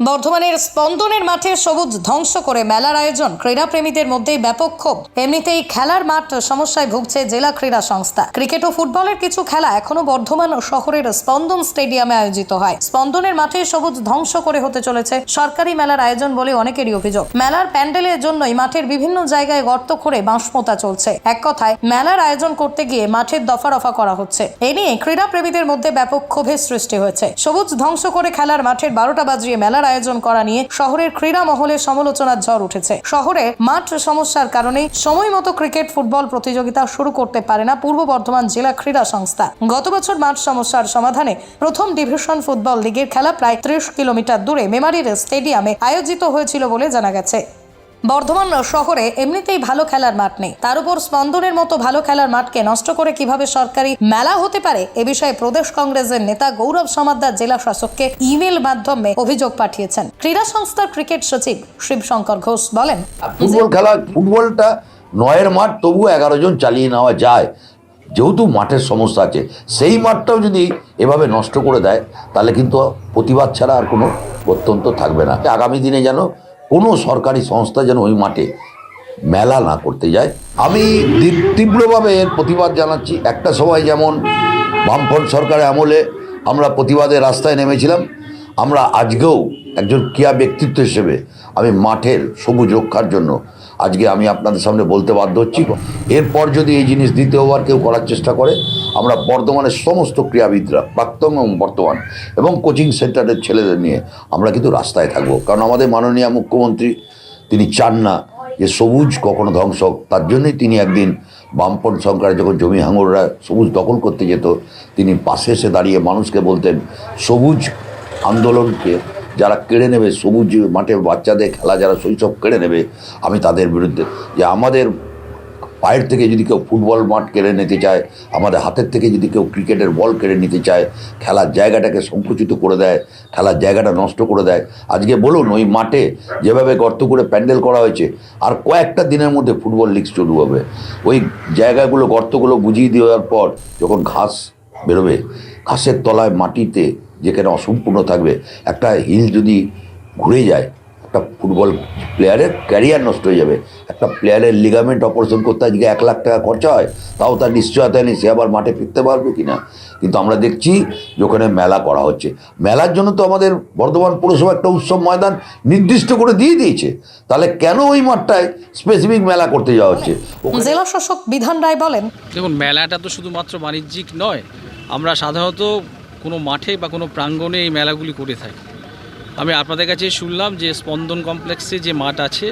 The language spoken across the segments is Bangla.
বর্ধমানের স্পন্দনের মাঠে সবুজ ধ্বংস করে মেলার আয়োজন। ক্রীড়াপ্রেমীদের মধ্যেই ব্যাপক ক্ষোভ। এমনিতেই খেলার মাঠ সমস্যায় ভুগছে জেলা ক্রীড়া সংস্থা। ক্রিকেট ও ফুটবলের কিছু খেলা এখনও বর্ধমান শহরের স্পন্দন স্টেডিয়ামে আয়োজিত হয়। স্পন্দনের মাঠে সবুজ ধ্বংস করে হতে চলেছে সরকারি মেলার আয়োজন বলে অনেকেরই অভিযোগ। মেলার প্যান্ডেলের জন্যই মাঠের বিভিন্ন জায়গায় গর্ত করে বাঁশপোতা চলছে। এক কথায়, মেলার আয়োজন করতে গিয়ে মাঠের দফা রফা করা হচ্ছে। এ নিয়ে ক্রীড়াপ্রেমীদের মধ্যে ব্যাপক ক্ষোভের সৃষ্টি হয়েছে। সবুজ ধ্বংস করে খেলার মাঠের বারোটা বাজিয়ে মেলার আয়োজন করা নিয়ে শহরের ক্রীড়া মহলে সমালোচনার ঝড় উঠেছে। শহরে মাঠ সমস্যার কারণে সময় মতো ক্রিকেট, ফুটবল প্রতিযোগিতা শুরু করতে পারে না পূর্ব বর্ধমান জেলা ক্রীড়া সংস্থা। গত বছর মাঠ সমস্যার সমাধানে প্রথম ডিভিশন ফুটবল লিগের খেলা প্রায় ত্রিশ কিলোমিটার দূরে মেমারির স্টেডিয়ামে আয়োজিত হয়েছিল বলে জানা গেছে। বর্ধমান শহরে এমনিতেই ভালো খেলার মাঠ নেই। তার উপর স্পন্দনের মতো ভালো খেলার মাঠকে নষ্ট করে কীভাবে সরকারি মেলা হতে পারে এ বিষয়ে প্রদেশ কংগ্রেসের নেতা গৌরব সমাদ্দার জেলা শাসককে ইমেল মাধ্যমে অভিযোগ পাঠিয়েছেন। ক্রীড়া সংস্থার ক্রিকেট সচিব শিবশঙ্কর ঘোষ বলেন ফুটবল খেলা ফুটবলটা নয়ের মাঠ তবু এগারো জন চালিয়ে নেওয়া যায়। যেহেতু মাঠের সমস্যা আছে সেই মাঠটাও যদি এভাবে নষ্ট করে দেয় তাহলে কিন্তু প্রতিবাদ ছাড়া আর কোনো অত্যন্ত থাকবে না। আগামী দিনে যেন কোনো সরকারি সংস্থা যেন ওই মাঠে মেলা না করতে যায়। আমি তীব্রভাবে এর প্রতিবাদ জানাচ্ছি। একটা সময় যেমন বামফ্রন্ট সরকারের আমলে আমরা প্রতিবাদের রাস্তায় নেমেছিলাম। আমরা আজকেও একজন ক্রিয়া ব্যক্তিত্ব হিসেবে আমি মাঠের সবুজ রক্ষার জন্য আজকে আমি আপনাদের সামনে বলতে বাধ্য হচ্ছি। এরপর যদি এই জিনিস দ্বিতীয়বার কেউ করার চেষ্টা করে, আমরা বর্ধমানের সমস্ত ক্রীড়াবিদরা, প্রাক্তন এবং বর্তমান, এবং কোচিং সেন্টারের ছেলেদের নিয়ে আমরা কিন্তু রাস্তায় থাকব। কারণ আমাদের মাননীয় মুখ্যমন্ত্রী, তিনি চান না যে সবুজ কখনো ধ্বংস হোক। তার জন্যই তিনি একদিন বামপন সরকারে যখন জমি হাঙররা সবুজ দখল করতে যেত, তিনি পাশে এসে দাঁড়িয়ে মানুষকে বলতেন, সবুজ আন্দোলনকে যারা কেড়ে নেবে, সবুজ মাঠে বাচ্চাদের খেলা যারা শৈশব কেড়ে নেবে, আমি তাদের বিরুদ্ধে যে আমাদের পায়ের থেকে যদি কেউ ফুটবল মাঠ কেড়ে নিতে চায়, আমাদের হাতের থেকে যদি কেউ ক্রিকেটের বল কেড়ে নিতে চায়, খেলার জায়গাটাকে সংকুচিত করে দেয়, খেলার জায়গাটা নষ্ট করে দেয়। আজকে বলুন, ওই মাঠে যেভাবে গর্ত করে প্যান্ডেল করা হয়েছে, আর কয়েকটা দিনের মধ্যে ফুটবল লিগ শুরু হবে। ওই জায়গাগুলো, গর্তগুলো বুঝিয়ে দেওয়ার পর যখন ঘাস বেরোবে, ঘাসের তলায় মাটিতে যেখানে অসম্পূর্ণ থাকবে। একটা হিল যদি ঘুরে যায় একটা ফুটবল প্লেয়ারের ক্যারিয়ার নষ্ট হয়ে যাবে। একটা প্লেয়ারের লিগামেন্ট অপারেশন করতে আজকে এক লাখ টাকা খরচা হয় তাও তার নিশ্চয়তা নেই সে আবার মাঠে ফিরতে পারবে কি না কিন্তু আমরা দেখছি যে ওখানে মেলা করা হচ্ছে। মেলার জন্য তো আমাদের বর্ধমান পৌরসভা একটা উৎসব ময়দান নির্দিষ্ট করে দিয়ে দিয়েছে। তাহলে কেন ওই মাঠটায় স্পেসিফিক মেলা করতে যাওয়া হচ্ছে? ওখানে জেলা শাসক বিধান রায় বলেন দেখুন মেলাটা তো শুধুমাত্র বাণিজ্যিক নয়। আমরা সাধারণত কোনো মাঠে বা কোনো প্রাঙ্গণে এই মেলাগুলি করে থাকি। আমি আপনাদের কাছে শুনলাম যে স্পন্দন কমপ্লেক্সে যে মাঠ আছে,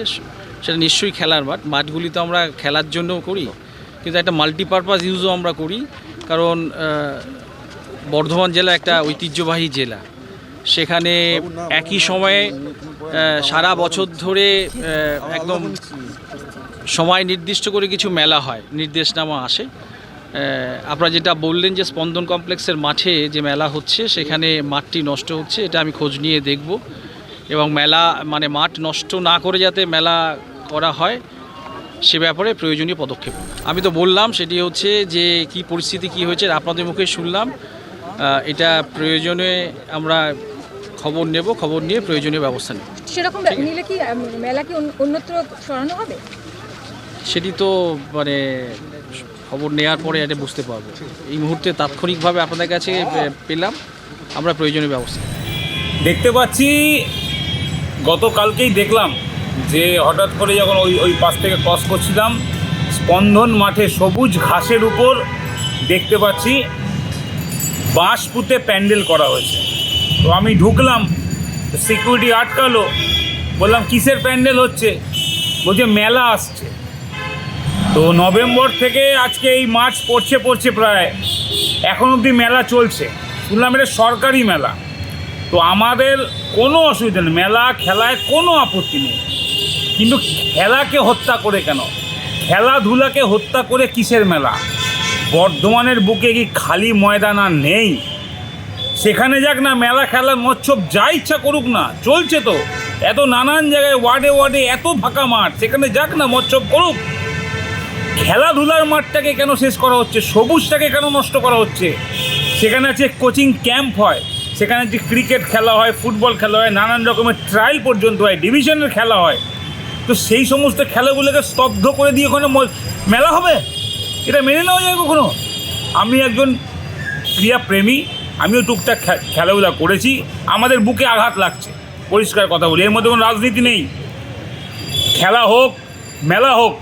সেটা নিশ্চয়ই খেলার মাঠ। মাঠগুলি তো আমরা খেলার জন্যও করি, কিন্তু একটা মাল্টিপারপাস ইউজও আমরা করি, কারণ বর্ধমান জেলা একটা ঐতিহ্যবাহী জেলা। সেখানে একই সময়ে সারা বছর ধরে একদম সময় নির্দিষ্ট করে কিছু মেলা হয়, নির্দেশনামা আসে। আপনারা যেটা বললেন যে স্পন্দন কমপ্লেক্সের মাঠে যে মেলা হচ্ছে সেখানে মাঠটি নষ্ট হচ্ছে এটা আমি খোঁজ নিয়ে দেখব। এবং মেলা মানে মাঠ নষ্ট না করে যাতে মেলা করা হয় সে ব্যাপারে প্রয়োজনীয় পদক্ষেপ। আমি তো বললাম সেটি হচ্ছে যে কি পরিস্থিতি কি হয়েছে আপনাদের মুখে শুনলাম। এটা প্রয়োজনে আমরা খবর নেব খবর নিয়ে প্রয়োজনীয় ব্যবস্থা নেব। সেরকম নিলে কি মেলা কি অন্যত্র সরানো হবে? সেটি তো মানে খবর নেওয়ার পরে এটা বুঝতে পারব। এই মুহূর্তে তাৎক্ষণিকভাবে আপনাদের কাছে পেলাম। আমরা প্রয়োজনীয় ব্যবস্থা দেখতে পাচ্ছি, গতকালকেই দেখলাম যে হঠাৎ করে যখন ওই ওই পাশ থেকে ক্রস করছিলাম, স্পন্দন মাঠে সবুজ ঘাসের উপর দেখতে পাচ্ছি বাঁশ পুঁতে প্যান্ডেল করা হয়েছে। তো আমি ঢুকলাম সিকিউরিটি আটকালো, বললাম, কিসের প্যান্ডেল হচ্ছে? বলছে, মেলা আসছে। তো নভেম্বর থেকে আজকে এই মার্চ পড়ছে পড়ছে প্রায়। এখন অবধি মেলা চলছে। শুনলাম এটা সরকারি মেলা। তো আমাদের কোনো অসুবিধা নেই। মেলা, খেলায় কোনো আপত্তি নেই। কিন্তু খেলাকে হত্যা করে কেন? খেলাধুলাকে হত্যা করে কিসের মেলা? বর্ধমানের বুকে কি খালি ময়দান আর নেই? সেখানে যাক না, মেলা খেলার মৎসব, যা ইচ্ছা করুক না, চলছে তো। এত নানান জায়গায়, ওয়ার্ডে ওয়ার্ডে এত ফাঁকা মাঠ। সেখানে যাক না, মৎসব করুক। খেলাধুলার মাঠটাকে কেন শেষ করা হচ্ছে? সবুজটাকে কেন নষ্ট করা হচ্ছে? সেখানে আছে কোচিং ক্যাম্প হয়, সেখানে যে ক্রিকেট খেলা হয় ফুটবল খেলা হয়, নানান রকমের ট্রায়াল পর্যন্ত হয় ডিভিশনের খেলা হয়। তো সেই সমস্ত খেলাগুলোকে স্তব্ধ করে দিয়ে ওখানে মেলা হবে? এটা মেনে নেওয়া যায় কখনো? আমি একজন ক্রীড়াপ্রেমী আমিও টুকটাক খেলাধুলা করেছি, আমাদের বুকে আঘাত লাগছে। পরিষ্কার কথা বলি, এর মধ্যে কোনো রাজনীতি নেই। খেলা হোক, মেলা হোক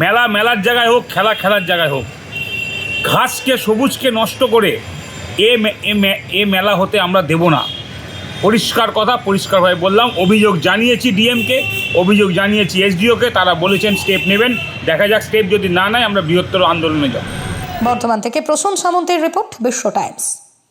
মেলা মেলার জায়গায় হোক, খেলা খেলার জায়গায় হোক, ঘাসকে, সবুজকে নষ্ট করে এ এ মেলা হতে আমরা দেব না। পরিষ্কার কথা পরিষ্কারভাবে বললাম, অভিযোগ জানিয়েছি ডিএমকে, অভিযোগ জানিয়েছি এসডিওকে, তারা বলেছেন স্টেপ নেবেন। দেখা যাক স্টেপ যদি না নেয়, আমরা বৃহত্তর আন্দোলনে যাব। বর্ধমান থেকে প্রসূন সামন্তের রিপোর্ট বিশ্ব টাইমস।